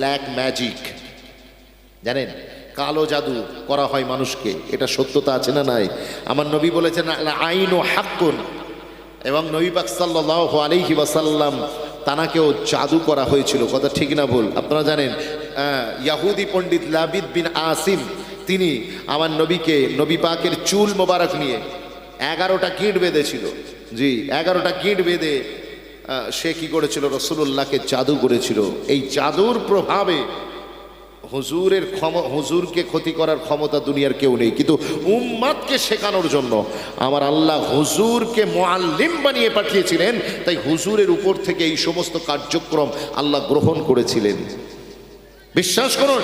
Black magic. জানেন? কালো জাদু করা হয় মানুষকে। এটা সত্যতা আছে না নাই? আমার নবী বলেছেন, আইন ও হাক্কুন। এবং নবী পাক সাল্লাহ আলিহি ওয়াসাল্লাম তানাকেও জাদু করা হয়েছিল। কথা ঠিক না ভুল? আপনারা জানেন ইয়াহুদি পণ্ডিত লাবিদ বিন আসিম, তিনি আমার নবীকে, নবী পাকের চুল মোবারক নিয়ে এগারোটা গিঁট বেঁধেছিল। জি, এগারোটা গিঁট বেঁধে সে কি করেছিল? রসুল্লাহকে জাদু করেছিল। এই জাদুর প্রভাবে হুজুরের ক্ষম, হুজুরকে ক্ষতি করার ক্ষমতা দুনিয়ার কেউ নেই। কিন্তু উম্মাদকে শেখানোর জন্য আমার আল্লাহ হুজুরকে মোয়াল্লিম বানিয়ে পাঠিয়েছিলেন। তাই হুজুরের উপর থেকে এই সমস্ত কার্যক্রম আল্লাহ গ্রহণ করেছিলেন। বিশ্বাস করুন,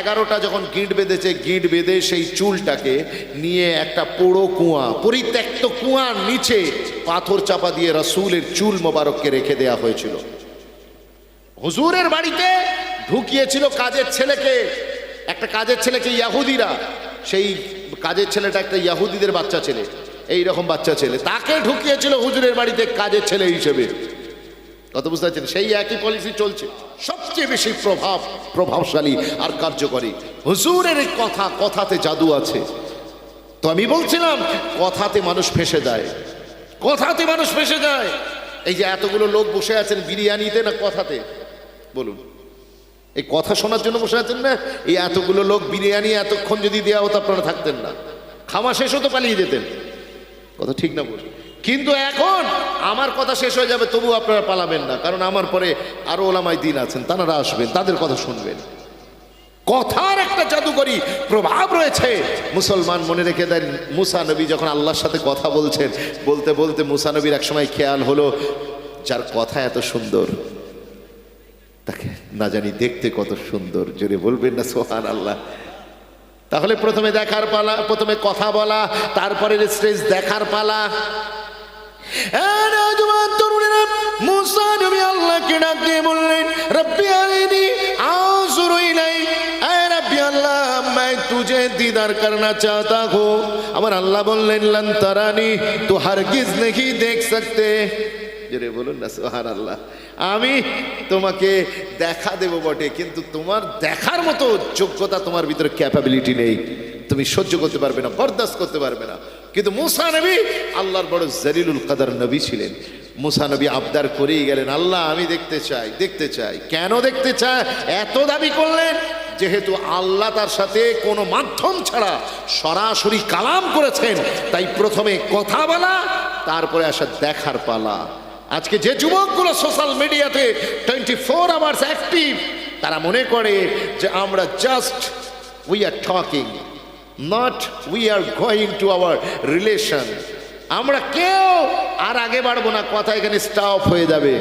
এগারোটা যখন গিঁট বেঁধেছে, গিঁট বেঁধে সেই চুলটাকে নিয়ে একটা পোড়ো কুয়া, পরিত্যক্ত কুয়ার নিচে পাথর চাপা দিয়ে রসুলের চুল মোবারককে রেখে দেয়া হয়েছিল। হুজুরের বাড়িতে ঢুকিয়েছিল কাজের ছেলেকে, একটা কাজের ছেলেকে ইয়াহুদিরা, সেই কাজের ছেলেটা একটা ইয়াহুদিদের বাচ্চা ছেলে এই রকম বাচ্চা ছেলে, তাকে ঢুকিয়েছিল হুজুরের বাড়িতে কাজের ছেলে হিসেবে। কত বুঝতে সেই একই পলিসি চলছে। সবচেয়ে বেশি প্রভাব, প্রভাবশালী আর কার্যকরী। হুজুরের কথা, কথাতে জাদু আছে। তো আমি বলছিলাম, কথাতে মানুষ ফেসে যায় কথাতে মানুষ ফেসে যায় এই যে এতগুলো লোক বসে আছেন বিরিয়ানিতে না কথাতে? বলুন। এই কথা শোনার জন্য বসে আছেন না? এই এতগুলো লোক বিরিয়ানি এতক্ষণ যদি দেওয়া হতো, আপনারা থাকতেন না। খাওয়া শেষ হতো, পালিয়ে যেতেন। কথা ঠিক না বলুন। কিন্তু এখন আমার কথা শেষ হয়ে যাবে তবু আপনারা পালাবেন না। কারণ আমার পরে আরও ওলামাই দিন আছেন, তারা আসবেন, তাদের কথা শুনবেন। কথার একটা জাদুকরী প্রভাব রয়েছে। মুসলমান মনে রেখে দেন, মুসা নবী যখন আল্লাহর সাথে কথা বলছেন, বলতে বলতে মুসা নবীর একসময় খেয়াল হলো, যার কথা এত সুন্দর, তাকে না জানি দেখতে কত সুন্দর, জোরে বলবেন না সোহান আল্লাহ তাহলে প্রথমে দেখার পালা, প্রথমে কথা বলা তারপরে স্টেজ দেখার পালা। আমি তোমাকে দেখা দেব বটে, কিন্তু তোমার দেখার মতো যোগ্যতা তোমার ভিতরে ক্যাপাবিলিটি নেই। তুমি সহ্য করতে পারবে না, বরদাস্ত করতে পারবে না। কিন্তু মুসা নবী আল্লাহর বড় জলিলুল কাদার নবী ছিলেন। মুসা নবী আবদার করেই গেলেন, আল্লাহ, আমি দেখতে চাই দেখতে চাই। কেন দেখতে চায়? এত দাবি করলেন, যেহেতু আল্লাহ তার সাথে কোনো মাধ্যম ছাড়া সরাসরি কালাম করেছেন, তাই প্রথমে কথা বলা, তারপরে আসা দেখার পালা। আজকে যে যুবকগুলো সোশ্যাল মিডিয়াতে টোয়েন্টি ফোর আওয়ার্স অ্যাক্টিভ তারা মনে করে যে আমরা just we are talking not we are going to our relation আমরা কেউ আর আগে বাড়বো না। কথা এখানে স্টপ হয়ে যাবে।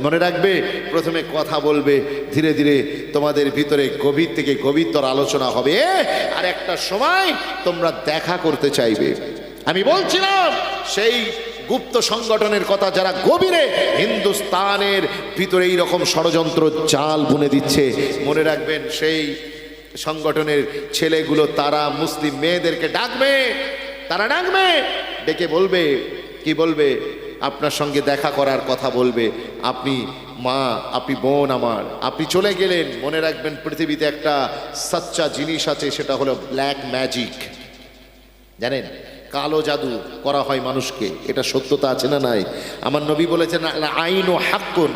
মনে রাখবে? প্রথমে কথা বলবে। ধীরে ধীরে তোমাদের ভিতরে গভীর থেকে গভীরতর আলোচনা হবে। আর একটা সময় তোমরা দেখা করতে চাইবে। আমি বলছিলাম, সেই গুপ্ত সংগঠনের কথা যারা গভীরে হিন্দুস্তানের ভিতরে এই রকম ষড়যন্ত্র চাল বুনে দিচ্ছে, মনে রাখবেন সেই সংগঠনের ছেলেগুলো, তারা মুসলিম মেয়েদেরকে ডাকবে, তারা ডাকবে, ডেকে বলবে, কি বলবে? আপনার সঙ্গে দেখা করার কথা বলবে, আপনি মা, আপনি বোন আমার, আপনি চলে গেলেন, মনে রাখবেন পৃথিবীতে একটা সাচ্চা জিনিস আছে, সেটা হলো ব্ল্যাক ম্যাজিক জানেন? কালো জাদু করা হয় মানুষকে, এটা সত্যতা আছে না নাই? আমার নবী বলেছেন আইন ও হাক্কুন।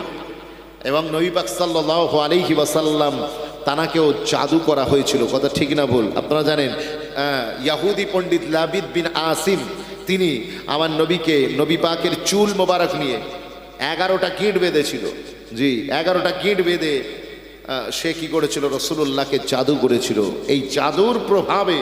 এবং নবী পাক সাল্লাহ আলিহি ওয়াসাল্লাম তানাকেও জাদু করা হয়েছিল। কথা ঠিক না ভুল? আপনারা জানেন ইয়াহুদি পণ্ডিত লাবিদ বিন আসিম, তিনি আমার নবীকে, নবী পাকের চুল মোবারক নিয়ে এগারোটা গিঁট বেঁধেছিল। জি, এগারোটা গিঁট বেঁধে সে কি করেছিল? রসুল্লাহকে জাদু করেছিল। এই জাদুর প্রভাবে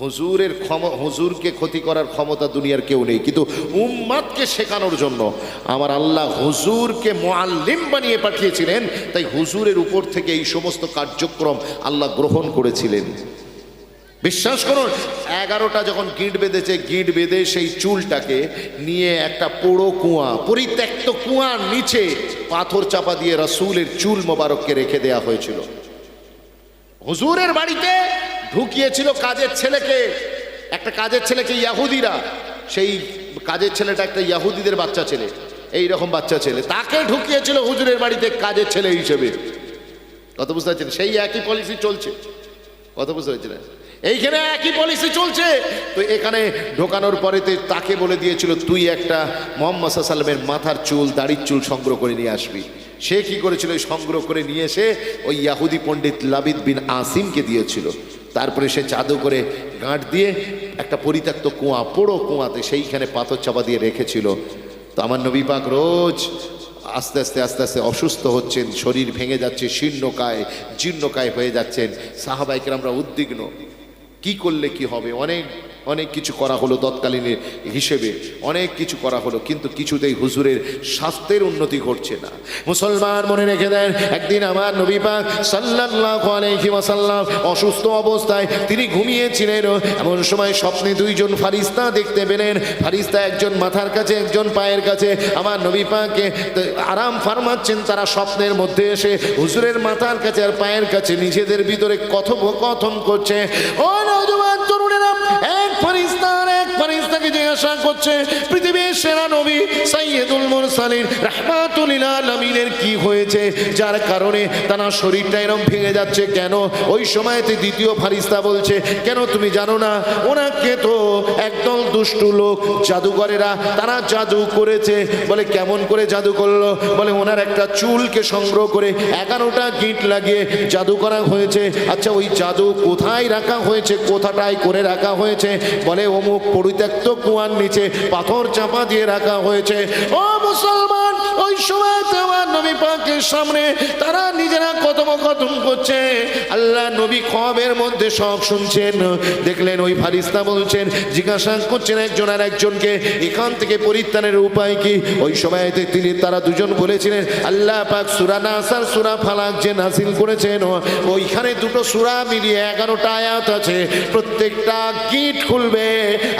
হুজুরের ক্ষম, হুজুরকে ক্ষতি করার ক্ষমতা দুনিয়ার কেউ নেই। কিন্তু উম্মাদকে শেখানোর জন্য আমার আল্লাহ হুজুরকে মোয়াল্লিম বানিয়ে পাঠিয়েছিলেন, তাই হুজুরের উপর থেকে এই সমস্ত কার্যক্রম আল্লাহ গ্রহণ করেছিলেন। বিশ্বাস করুন, এগারোটা যখন গিঁট বেঁধেছে, গিঁট বেঁধে সেই চুলটাকে নিয়ে একটা পোড়ো কুয়া, পরিত্যক্ত কুয়ার নিচে পাথর চাপা দিয়ে রসুলের চুল মোবারককে রেখে দেয়া হয়েছিল। হুজুরের বাড়িতে ঢুকিয়েছিল কাজের ছেলেকে। একটা কাজের ছেলেকে ইয়াহুদিরা, সেই কাজের ছেলেটা একটা ইয়াহুদিদের বাচ্চা ছেলে এই রকম বাচ্চা ছেলে। তাকে ঢুকিয়েছিল হুজুরের বাড়িতে কাজের ছেলে হিসেবে। কত বুঝতে পারছেন? সেই একই পলিসি চলছে। কত বুঝতে পারছেন? এইখানে একই পলিসি চলছে। তো এখানে ঢোকানোর পরেতে তাকে বলে দিয়েছিল, তুই একটা মোহাম্মদ সাল্লামের মাথার চুল, দাড়ির চুল সংগ্রহ করে নিয়ে আসবি। সে কি করেছিল? সংগ্রহ করে নিয়ে এসে ওই ইয়াহুদি পণ্ডিত লাবিদ বিন আসিমকে দিয়েছিল। তারপরে সে চাদু করে গাঁট দিয়ে একটা পরিত্যক্ত কুয়া, পোড়ো কুয়াতে সেইখানে পাথর চাপা দিয়ে রেখেছিল। তো আমার নবী পাক রোজ আস্তে আস্তে আস্তে আস্তে অসুস্থ হচ্ছেন, শরীর ভেঙে যাচ্ছে, শীর্ণকায়, জীর্ণকায় হয়ে যাচ্ছেন। সাহাবাইকে আমরা উদ্বিগ্ন। কি করলে কি হবে? অনেক অনেক কিছু করা হলো তৎকালীন হিসেবে, অনেক কিছু করা হলো, কিন্তু কিছুতেই হুজুরের স্বাস্থ্যের উন্নতি ঘটছে না। মুসলমান মনে রেখে দেন, একদিন আমার নবী পাক ওয়াসাল্লাম অসুস্থ অবস্থায় তিনি ঘুমিয়েছিলেন, এমন সময় স্বপ্নে দুইজন ফারিস্তা দেখতে পেলেন, ফারিস্তা একজন মাথার কাছে, একজন পায়ের কাছে। আমার নবী পাকে আরাম ফারমাচ্ছেন, তারা স্বপ্নের মধ্যে এসে হুজুরের মাথার কাছে আর পায়ের কাছে নিজেদের ভিতরে কথোপকথন করছে। ও নওজোয়ান তরুণেরা, এক ফারিস্তার এক ফারিস্তাকে জিজ্ঞাসা করছে, পৃথিবীর সেরা নবী সাইয়েদুল মুরসালিন রাহমাতুল আলামিনের কি হয়েছে? যার কারণে তার শরীরটা এরকম ভেঙে যাচ্ছে। কেন? ওই সময়তে দ্বিতীয় ফারিস্তা বলছে, কেন তুমি জানো না? ওনাকে তো একদল দুষ্টু লোক জাদুঘরেরা তারা জাদু করেছে। বলে, কেমন করে জাদু করল? বলে, ওনার একটা চুলকে সংগ্রহ করে এগারোটা গিট লাগিয়ে জাদু করা হয়েছে। আচ্ছা ওই জাদু কোথায় রাখা হয়েছে? কোথাটায় করে রাখা হয়েছে? বলে, অমুক পরিত্যক্ত কুয়ার নিচে পাথর চাপা দিয়ে রাখা হয়েছে। ও মুসলমান, ওই সময় তোমার নবী পাকের সামনে তারা নিজেরা কথোপকথন করছে। আল্লাহ নবী খবের মধ্যে সব শুনছেন, দেখলেন ওই ফারিস্তা বলছেন, জিজ্ঞাসা করছেন একজন আর একজনকে, এখান থেকে পরিত্রাণের উপায় কি? ওই সময়তে তিনি তারা দুজন বলেছিলেন, আল্লাহ পাক সুরা নাসার, সুরা ফালাক যে নাসিল করেছেন, ওইখানে দুটো সুরা মিলিয়ে এগারোটা আয়াত আছে। প্রত্যেকটা গিট খুলবে,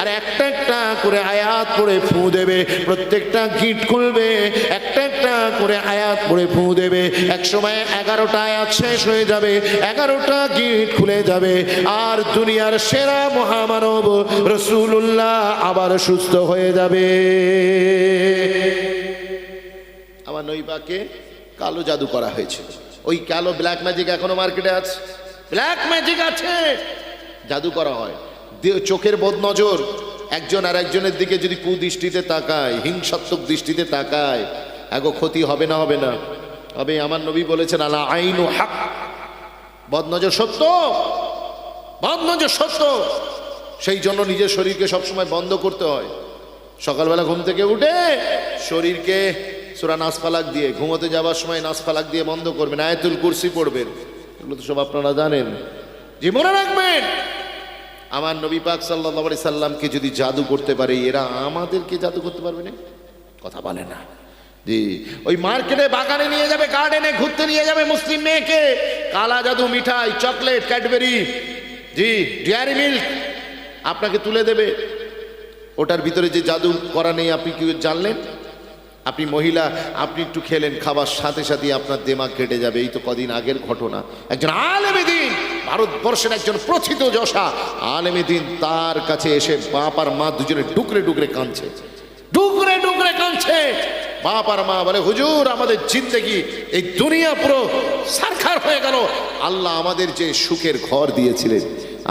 আর একটা একটা করে আয়াত পড়ে ফু দেবে, প্রত্যেকটা গিট খুলবে, একটা একটা করে আয়াত পড়ে ফু দেবে। এক সময় এগারোটা আয়াত শেষ হয়ে যাবে, এগারোটা গিট খুলে যাবে, আর দুনিয়ার সেরা মহামানব রসুল্লাহ আবার সুস্থ হয়ে যাবে। আমার নৈবাকে কালো জাদু করা হয়েছে। ওই কালো ব্ল্যাক ম্যাজিক এখনও মার্কেটে আছে। ব্ল্যাক ম্যাজিক আছে। জাদু করা হয়। চোখের বদ নজর একজন আর একজনের দিকে যদি কুদৃষ্টিতে তাকায়, হিংসাত্মক দৃষ্টিতে তাকায় এগো ক্ষতি হবে না হবে না। তবে আমার নবী বলেছেন, আলা আইন ও হাক। বদনজর সত্য। বদনজর সত্য। সেই জন্য নিজের শরীরকে সবসময় বন্ধ করতে হয়। সকালবেলা ঘুম থেকে উঠে শরীরকে সুরা নাসফালাক দিয়ে, ঘুমোতে যাওয়ার সময় নাসফালাক দিয়ে বন্ধ করবেন, আয়াতুল কুরসি পড়বেন। এগুলো তো সব আপনারা জানেন। মনে রাখবেন। আমার নবী পাক সাল্লাহ আলি সাল্লামকে যদি জাদু করতে পারে, এরা আমাদেরকে জাদু করতে পারবে না? কথা বলে না। জি, ওই মার্কেটে বাগানে নিয়ে যাবে, গার্ডেনে ঘুরতে নিয়ে যাবে মুসলিম মেয়েকে। কালা জাদু, মিঠাই, চকলেট, ক্যাডবেরি, জি, ডেয়ারি মিল্ক আপনাকে তুলে দেবে। ওটার ভিতরে যে জাদু করা নেই, আপনি কি জানলেন? আপনি মহিলা, আপনি একটু খেলেন, খাবার সাথে সাথে আপনার দেমাগ কেটে যাবে। এই তো কদিন আগের ঘটনা। একজন আলেমে দিন ভারতবর্ষের একজন প্রথিত যশা, আলেমে দিন তার কাছে এসে বাপ আর মা দুজনে ডুকরে ডুকরে কাঁদছে। ডুকরে ডুকরে কাঁদছে। বাপ আর মা বলে, হুজুর, আমাদের জিন্দগি, এই দুনিয়া পুরো সারখার হয়ে গেল। আল্লাহ আমাদের যে সুখের ঘর দিয়েছিলেন,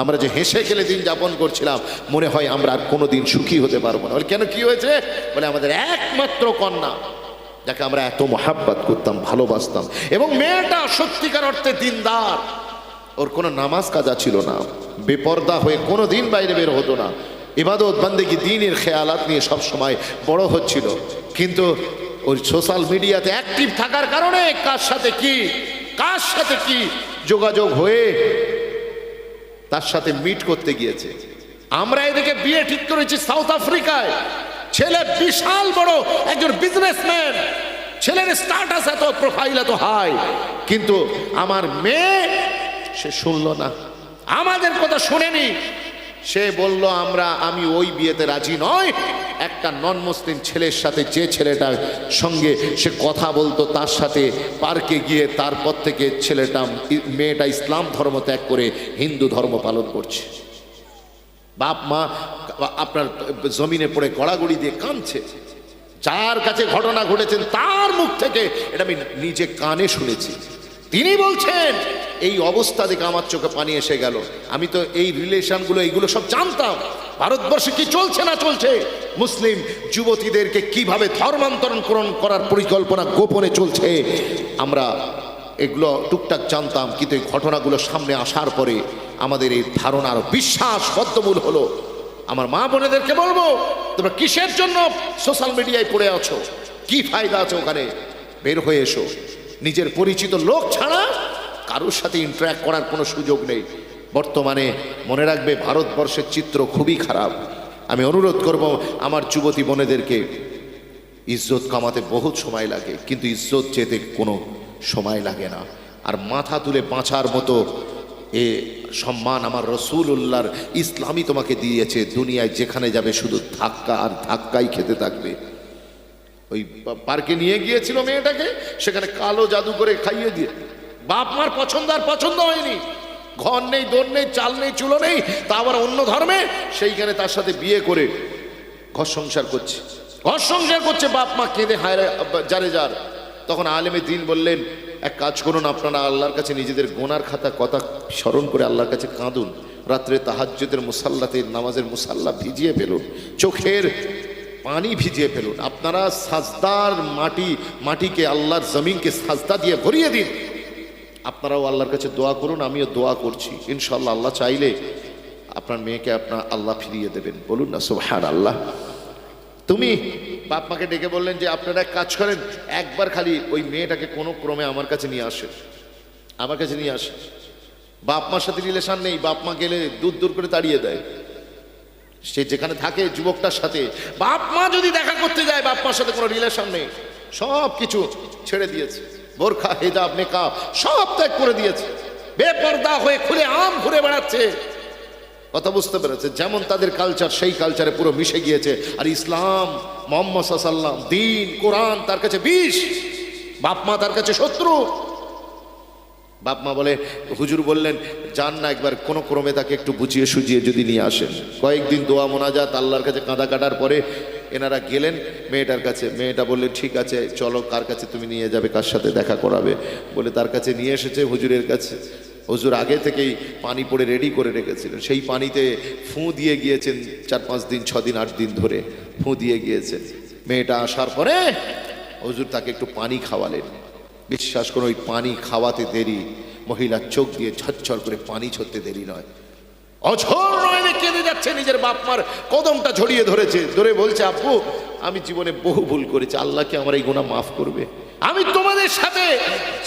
আমরা যে হেসে খেলে দিন যাপন করছিলাম, মনে হয় আমরা আর কোনো দিন সুখী হতে পারব না। কেন, কি হয়েছে? বলে, আমাদের একমাত্র কন্যা, যাকে আমরা এত মহাব্বাত করতাম, ভালোবাসতাম এবং মেয়েটা সত্যিকার অর্থে দিনদার। ওর কোনো নামাজ কাজা ছিল না। বেপর্দা হয়ে কোনো দিন বাইরে বের হতো না। ইবাদত বান্দেগি দিনের খেয়ালাত নিয়ে সব সময় বড় হচ্ছিল। কিন্তু ওই সোশ্যাল মিডিয়াতে অ্যাক্টিভ থাকার কারণে কার সাথে কি, কার সাথে কি যোগাযোগ হয়ে তার সাথে মিট করতে গিয়েছে। আমরা এদিকে বিয়ে ঠিক করেছি সাউথ আফ্রিকায়। ছেলে বিশাল বড় একজন বিজনেসম্যান ছেলের স্টাটাস এত প্রোফাইল এত হাই কিন্তু আমার মেয়ে সে শুনলো না। আমাদের কথা শুনেনি। সে বলল, আমরা, আমি ওই বিয়েতে রাজি নয় একটা নন মুসলিম ছেলের সাথে যে ছেলেটার সঙ্গে সে কথা বলতো, তার সাথে পার্কে গিয়ে তারপর থেকে ছেলেটা, মেয়েটা ইসলাম ধর্ম ত্যাগ করে হিন্দু ধর্ম পালন করছে। বাপ মা, আপনার জমিনে পড়ে গড়াগড়ি দিয়ে কাঁদছে। যার কাছে ঘটনা ঘটেছেন তার মুখ থেকে এটা আমি নিজে কানে শুনেছি। তিনি বলছেন, এই অবস্থা দেখে আমার চোখে পানি এসে গেল। আমি তো এই রিলেশনগুলো, এইগুলো সব জানতাম। ভারতবর্ষে কি চলছে না চলছে? মুসলিম যুবতীদেরকে কীভাবে ধর্মান্তরণ করার পরিকল্পনা গোপনে চলছে? আমরা এগুলো টুকটাক জানতাম, কিন্তু এই ঘটনাগুলো সামনে আসার পরে আমাদের এই ধারণার বিশ্বাস বদ্ধমূল হলো। আমার মা বোনেদেরকে বলব, তোমরা কিসের জন্য সোশ্যাল মিডিয়ায় পড়ে আছো? কি ফায়দা আছে ওখানে? বের হয়ে এসো। নিজের পরিচিত লোক ছাড়া কারোর সাথে ইন্টারাক্ট করার কোনো সুযোগ নেই। বর্তমানে মনে রাখবে ভারতবর্ষের চিত্র খুবই খারাপ। আমি অনুরোধ করব আমার যুবতী বোনেদেরকে, ইজ্জত কামাতে বহুত সময় লাগে, কিন্তু ইজ্জত যেতে কোনো সময় লাগে না। আর মাথা তুলে বাঁচার মতো এ সম্মান আমার রসুল উল্লাহর ইসলামই তোমাকে দিয়েছে। দুনিয়ায় যেখানে যাবে শুধু ধাক্কা আর ধাক্কাই খেতে থাকবে। ওই পার্কে নিয়ে গিয়েছিল মেয়েটাকে, সেখানে কালো জাদু করে খাইয়ে দিয়ে। বাপ মার পছন্দ আর পছন্দ হয়নি। ঘর নেই, দোর নেই, চাল নেই, চুলো নেই, তা আবার অন্য ধর্মে? সেইখানে তার সাথে বিয়ে করে ঘর সংসার করছে। ঘর সংসার করছে, বাপ মা কেঁদে হায়রে যারে যার তখন আলেমে দিন বললেন, এক কাজ করুন, আপনারা আল্লাহর কাছে নিজেদের গোনার খাতা, কথা স্মরণ করে আল্লাহর কাছে কাঁদুন। রাত্রে তাহাজ্জুদের মুসাল্লাতে, নামাজের মুসাল্লা ভিজিয়ে ফেলুন। চোখের পানি ভিজিয়ে ফেলুন। আপনারা সাজদার মাটি, মাটিকে আল্লাহর জমিনকে সাজদা দিয়ে ভরিয়ে দিন। আপনারাও আল্লাহর কাছে দোয়া করুন, আমিও দোয়া করছি। ইনশাল্লাহ আল্লাহ চাইলে আপনার মেয়েকে আপনার আল্লাহ ফিরিয়ে দেবেন। বলুন না সুবহান আল্লাহ তুমি বাপ মাকে ডেকে বললেন যে, আপনারা এক কাজ করেন, একবার খালি ওই মেয়েটাকে কোনো ক্রমে আমার কাছে নিয়ে আসে আমার কাছে নিয়ে আসে বাপ মার সাথে রিলেশন নেই বাপ মা গেলে দূর দূর করে তাড়িয়ে দেয়। সে যেখানে থাকে যুবকটার সাথে। বাপ মা যদি দেখা করতে যায়, বাপ মার সাথে কোনো রিলেশন নেই। সব কিছু ছেড়ে দিয়েছে। বোরখা, হেজাব নেকা সব ত্যাগ করে দিয়েছে। বেপর্দা হয়ে খুলে আম ঘুরে বেড়াচ্ছে। কথা বুঝতে পেরেছে? যেমন তাদের কালচার সেই কালচারে পুরো মিশে গিয়েছে। আর ইসলাম, মোহাম্মদ সাল্লাম দিন, কোরআন তার কাছে বিষ। বাপ মা তার কাছে শত্রু। বাপ মা বলে, হুজুর বললেন, যান না একবার, কোনো ক্রমে তাকে একটু বুঝিয়ে সুজিয়ে যদি নিয়ে আসেন। কয়েকদিন দোয়া মোনাজাত, আল্লাহর কাছে কাঁদা কাটার পরে এনারা গেলেন, মেয়েটার কাছে, মেয়েটা বললে ঠিক আছে, চলো, কার কাছে তুমি নিয়ে যাবে, কার সাথে দেখা করাবে? বলে, তার কাছে নিয়ে এসেছে হুজুরের কাছে। হুজুর আগে থেকেই পানি পড়ে রেডি করে রেখেছিলেন। সেই পানিতে ফুঁ দিয়ে গিয়েছেন চার পাঁচ দিন, ছ দিন, আট দিন ধরে। ফুঁ দিয়ে গিয়েছেন মেয়েটা আসার পরে হুজুর তাকে একটু পানি খাওয়ালেন। বিশ্বাস করো, ওই পানি খাওয়াতে দেরি। মহিলার চোখ দিয়ে ঝরঝর করে পানি ছড়তে দেরি নয়। অঝর কেঁদে যাচ্ছে নিজের বাপ মার কদমটা ঝরিয়ে ধরেছে। ধরে বলছে, আব্বু, আমি জীবনে বহু ভুল করেছি। আল্লাহকে আমার এই গুণা মাফ করবে? আমি তোমাদের সাথে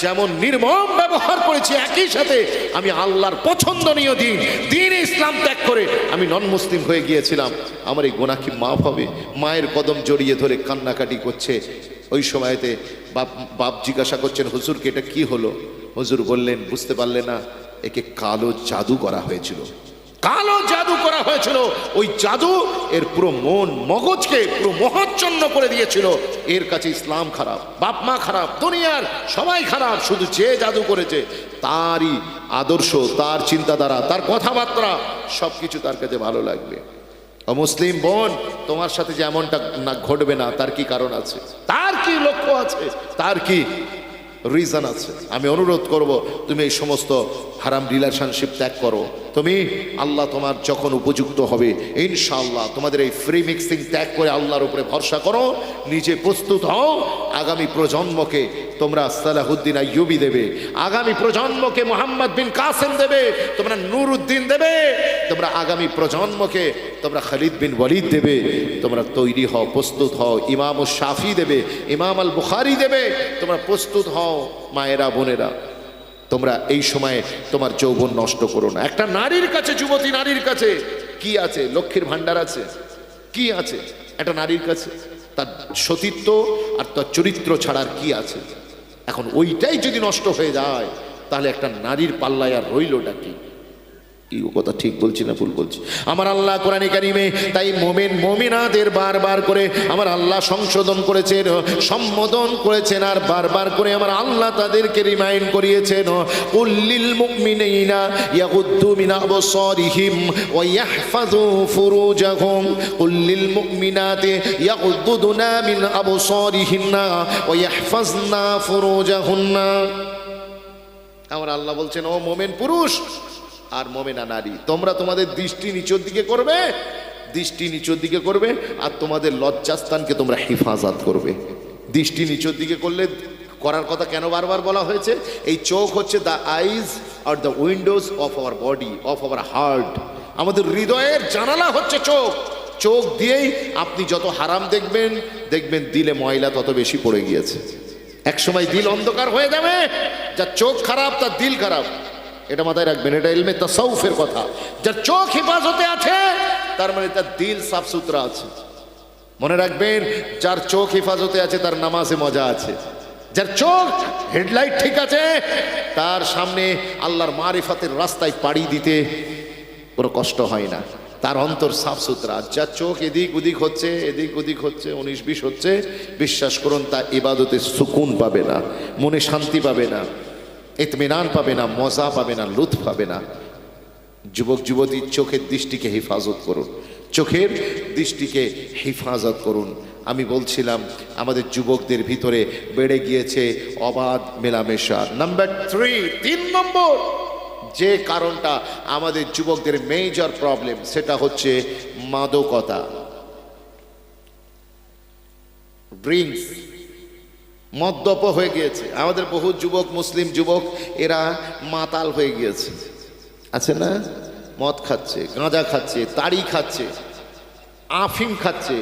যেমন নির্মম ব্যবহার করেছি, একই সাথে আমি আল্লাহর পছন্দনীয় দিন দিন ইসলাম ত্যাগ করে আমি নন মুসলিম হয়ে গিয়েছিলাম। আমার এই গোনা কি মাফ হবে? মায়ের কদম জড়িয়ে ধরে কান্নাকাটি করছে। ওই সময়তে বাপ বাপ জিজ্ঞাসা করছেন, হুজুরকে এটা কি হলো? হুজুর বললেন, বুঝতে পারলে না, একে কালো জাদু করা হয়েছিল। কালো জাদু করা হয়েছিল। ওই জাদু এর পুরো মন মগজকে পুরো মহাচ্ছন্ন করে দিয়েছিল। এর কাছে ইসলাম খারাপ, বাপ মা খারাপ, দুনিয়ার সবাই খারাপ, শুধু যে জাদু করেছে, তারই আদর্শ, তার চিন্তাধারা, তার কথাবার্তা সব কিছু তার কাছে ভালো লাগবে। মুসলিম বোন, তোমার সাথে যে এমনটা না ঘটবে না, তার কি কারণ আছে? তার কি লক্ষ্য আছে? তার কি রিজন আছে? আমি অনুরোধ করব, তুমি এই সমস্ত হারাম রিলেশনশিপ ত্যাগ করো। তুমি আল্লাহ তোমার যখন উপযুক্ত হবে, ইনশাআল্লাহ তোমাদের এই ফ্রি মিক্সিং ত্যাগ করে আল্লাহর উপরে ভরসা করো। নিজে প্রস্তুত হও। আগামী প্রজন্মকে তোমরা সালাহুদ্দিন আইয়ুবি দেবে। আগামী প্রজন্মকে মোহাম্মদ বিন কাসেম দেবে, তোমরা নুরুদ্দিন দেবে, তোমরা আগামী প্রজন্মকে তোমরা খালিদ বিন ওয়ালিদ দেবে, তোমরা তৈরি হও, প্রস্তুত হও, ইমাম শাফি দেবে, ইমাম আল বুখারি দেবে, তোমরা প্রস্তুত হও, মায়েরা, বোনেরা। তোমরা এই সময়ে তোমার যৌবন নষ্ট করো না। একটা নারীর কাছে, যুবতী নারীর কাছে কি আছে? লক্ষ্মীর ভাণ্ডার আছে? কি আছে? একটা নারীর কাছে? তার সতীত্ব আর তার চরিত্র ছাড়ার কি আছে? এখন ওইটাই যদি নষ্ট হয়ে যায় তাহলে একটা নারীর পাল্লায় আর রইল কি? কি কথা ঠিক বলছি না ভুল বলছি? আমার আল্লাহ কোরআনী কারিমে তাই মোমেন মোমিনাদের বারবার করে আমার আল্লাহ সংশোধন করেছেন, সম্বোধন করেছেন আর বারবার করে আমার আল্লাহ তাদেরকে রিমাইন্ড করিয়েছেন কুল্লিল মুমিনিনা ইয়াগুদ্দু মিন আবসারিহিম ওয়া ইয়াহফাযু ফুরুজাহুম কুল্লিল মুমিনাতি ইয়াগুদ্দুনা মিন আবসারিহিন্না ওয়া ইয়াহফাজনা ফুরুজাহুন্না আমার আল্লাহ বলছেন, ও মোমেন পুরুষ আর মোমেনা নারী। তোমরা তোমাদের দৃষ্টি নিচের দিকে করবে, দৃষ্টি নিচের দিকে করবে, আর তোমাদের লজ্জাস্থানকে তোমরা হেফাজত করবে। দৃষ্টি নিচের দিকে করলে করার কথা কেন বারবার বলা হয়েছে? এই চোখ হচ্ছে the eyes are the windows of our body of our heart আমাদের হৃদয়ের জানালা হচ্ছে চোখ। চোখ দিয়েই আপনি যত হারাম দেখবেন দেখবেন দিলে ময়লা তত বেশি পড়ে গিয়েছে। একসময় দিল অন্ধকার হয়ে যাবে যার চোখ খারাপ, তার দিল খারাপ। এটা মাথায় রাখবেন, এটা ইলমে তাসাউফের কথা। যার চোখ হেফাজতে আছে, তার মানে তার দিল সাফ সুতরা আছে। মনে রাখবেন, যার চোখ হেফাজতে আছে, তার নামাজে মজা আছে। যার চোখ হেডলাইট ঠিক আছে, তার সামনে আল্লাহর মারিফাতের রাস্তায় পাড়ি দিতে কোনো কষ্ট হয় না। তার অন্তর সাফ সুতরা যার চোখ এদিক ওদিক হচ্ছে, এদিক ওদিক হচ্ছে, উনিশ বিশ হচ্ছে, বিশ্বাস করুন, তা ইবাদতে সুকুন পাবে না, মনে শান্তি পাবে না। ইতমিনান পাবে না, মজা পাবে না, লুৎফ পাবে না। যুবক যুবতীর চোখের দৃষ্টিকে হেফাজত করুন। চোখের দৃষ্টিকে হেফাজত করুন। আমি বলছিলাম, আমাদের যুবকদের ভিতরে বেড়ে গিয়েছে অবাধ মেলামেশা। নাম্বার থ্রি তিন নম্বর, যে কারণটা আমাদের যুবকদের মেজর প্রবলেম সেটা হচ্ছে মাদকতা। ড্রিঙ্কস মদ্যপ হয়ে গিয়েছে। আমাদের বহু যুবক, মুসলিম যুবক, এরা মাতাল হয়ে গিয়েছে। আছে না? মদ খাচ্ছে, গাঁজা খাচ্ছে তাড়ি খাচ্ছে, আফিম খাচ্ছে